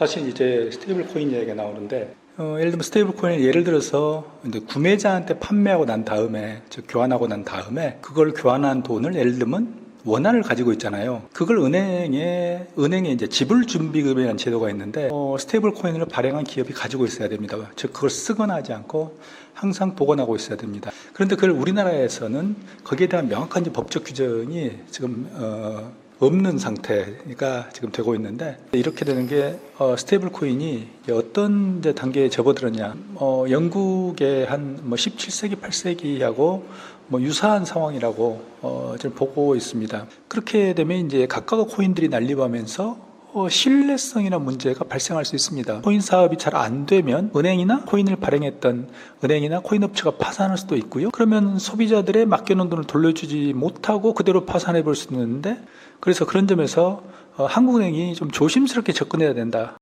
사실 이제 스테이블 코인 이야기가 나오는데 어, 예를 들면 스테이블 코인을 예를 들어서 이제 구매자한테 판매하고 난 다음에 즉 교환하고 난 다음에 그걸 교환한 돈을 예를 들면 원화를 가지고 있잖아요. 그걸 은행에 은행에 이제 지불 준비금이라는 제도가 있는데 어, 스테이블 코인을 발행한 기업이 가지고 있어야 됩니다. 즉 그걸 쓰거나 하지 않고 항상 보관하고 있어야 됩니다. 그런데 그걸 우리나라에서는 거기에 대한 명확한 법적 규정이 지금 어, 없는 상태가 지금 되고 있는데 이렇게 되는 게 어, 스테이블 코인이 어떤 이제 단계에 접어들었냐 어, 영국의 한 뭐 17세기 8세기하고 뭐 유사한 상황이라고 어, 지금 보고 있습니다. 그렇게 되면 이제 각각 코인들이 난립하면서 어, 신뢰성이나 문제가 발생할 수 있습니다. 코인 사업이 잘 안 되면 은행이나 코인을 발행했던 은행이나 코인 업체가 파산할 수도 있고요. 그러면 소비자들의 맡겨놓은 돈을 돌려주지 못하고 그대로 파산해 볼 수 있는데 그래서 그런 점에서 어, 한국은행이 좀 조심스럽게 접근해야 된다.